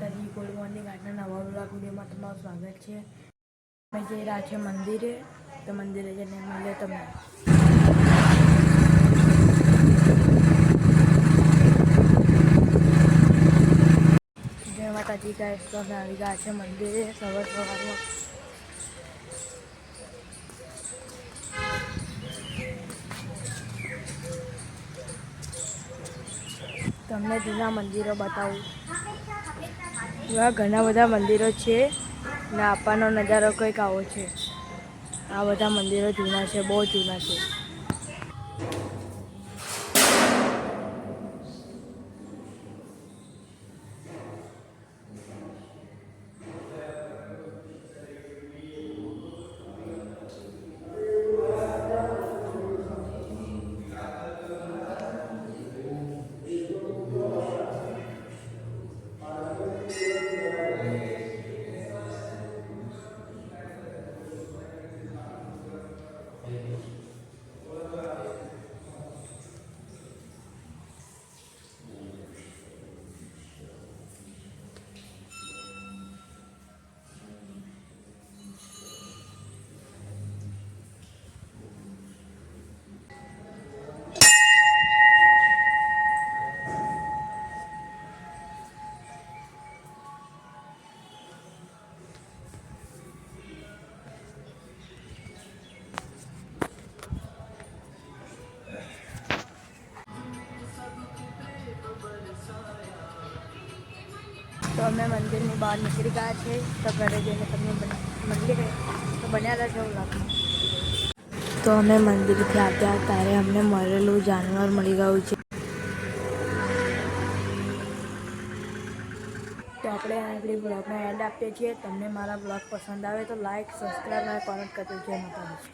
માતાજી gold morning આજના નવા વ્લોગ વિડીયોમાં તમારું સ્વાગત છે. અમે જઈ રહ્યા છીએ મંદિરે. તો મંદિરે જઈને મળીએ તમને. જય માતાજી ગાય તો અમે આવી ગયા છે મંદિરે. સવાર સવારમાં. તમને જૂના મંદિરો બતાવું. એવા ઘણા બધા મંદિરો છે ને આપવાનો નજારો કંઈક આવો છે. આ બધા મંદિરો જૂના છે, બહુ જૂના છે. તો અમે મંદિરની બહાર નીકળી ગયા છે તો ઘરે જઈને તમને મંદિરે તો બન્યા જવું લાગે તો અમે મંદિરથી આવ્યા ત્યારે અમને મરેલું જાનવર મળી ગયું છે. તો આપણે આગળ બ્લોગમાં એન્ડ આપીએ છીએ. તમને મારા બ્લોગ પસંદ આવે તો લાઇક સબસ્ક્રાઈબ અને કોમેન્ટ કરજો. જય માતાજી.